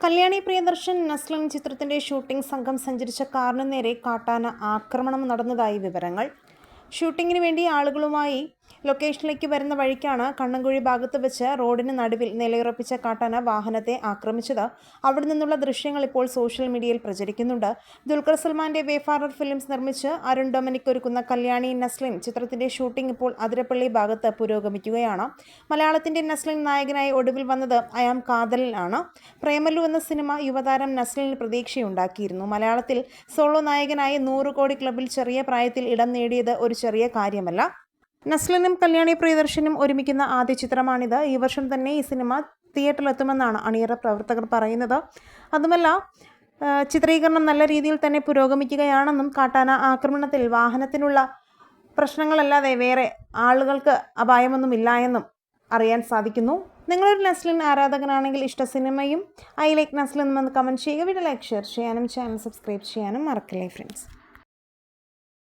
കല്യാണി പ്രിയദർശൻ നസ്ലൻ ചിത്രത്തിന്റെ ഷൂട്ടിംഗ് സംഘം സഞ്ചരിച്ച കാറിനു നേരെ കാട്ടാന ആക്രമണം നടന്നതായി വിവരങ്ങൾ. ഷൂട്ടിങ്ങിന് വേണ്ടി ആളുകളുമായി ലൊക്കേഷനിലേക്ക് വരുന്ന വഴിക്കാണ് കണ്ണൻകുഴി ഭാഗത്ത് വെച്ച് റോഡിന് നടുവിൽ നിലയുറപ്പിച്ച കാട്ടാന വാഹനത്തെ ആക്രമിച്ചത്. അവിടെ നിന്നുള്ള ദൃശ്യങ്ങൾ ഇപ്പോൾ സോഷ്യൽ മീഡിയയിൽ പ്രചരിക്കുന്നുണ്ട്. ദുൽഖർ സൽമാന്റെ വേഫാറർ ഫിലിംസ് നിർമ്മിച്ച് അരുൺ ഡൊമിനിക് ഒരുക്കുന്ന കല്യാണി നസ്ലിൻ ചിത്രത്തിന്റെ ഷൂട്ടിംഗ് ഇപ്പോൾ അതിരപ്പള്ളി ഭാഗത്ത് പുരോഗമിക്കുകയാണ്. മലയാളത്തിന്റെ നസ്ലിൻ നായകനായി ഒടുവിൽ വന്നത് അയാം കാതലിലാണ് പ്രേമലു എന്ന സിനിമ യുവതാരം നസ്ലിന് പ്രതീക്ഷയുണ്ടാക്കിയിരുന്നു. മലയാളത്തിൽ സോളോ നായകനായി നൂറ് കോടി ക്ലബിൽ ചെറിയ പ്രായത്തിൽ ഇടം നേടിയത് ഒരു ചെറിയ കാര്യമല്ല. നസ്ലിനും കല്യാണി പ്രിയദർശനും ഒരുമിക്കുന്ന ആദ്യ ചിത്രമാണിത്. ഈ വർഷം തന്നെ ഈ സിനിമ തിയേറ്ററിലെത്തുമെന്നാണ് അണിയറ പ്രവർത്തകർ പറയുന്നത്. അതുമല്ല ചിത്രീകരണം നല്ല രീതിയിൽ തന്നെ പുരോഗമിക്കുകയാണെന്നും കാട്ടാന ആക്രമണത്തിൽ വാഹനത്തിനുള്ള പ്രശ്നങ്ങളല്ലാതെ വേറെ ആളുകൾക്ക് അപായമൊന്നുമില്ല എന്നും അറിയാൻ സാധിക്കുന്നു. നിങ്ങളൊരു നസ്ലിൻ ആരാധകനാണെങ്കിൽ ഇഷ്ട സിനിമയും ഐ ലൈക്ക് നസ്ലിൻ എന്ന് കമന്റ് ചെയ്യുക. വീഡിയോ ലൈക്ക് ഷെയർ ചെയ്യാനും ചാനൽ സബ്സ്ക്രൈബ് ചെയ്യാനും മറക്കില്ലേ ഫ്രണ്ട്സ്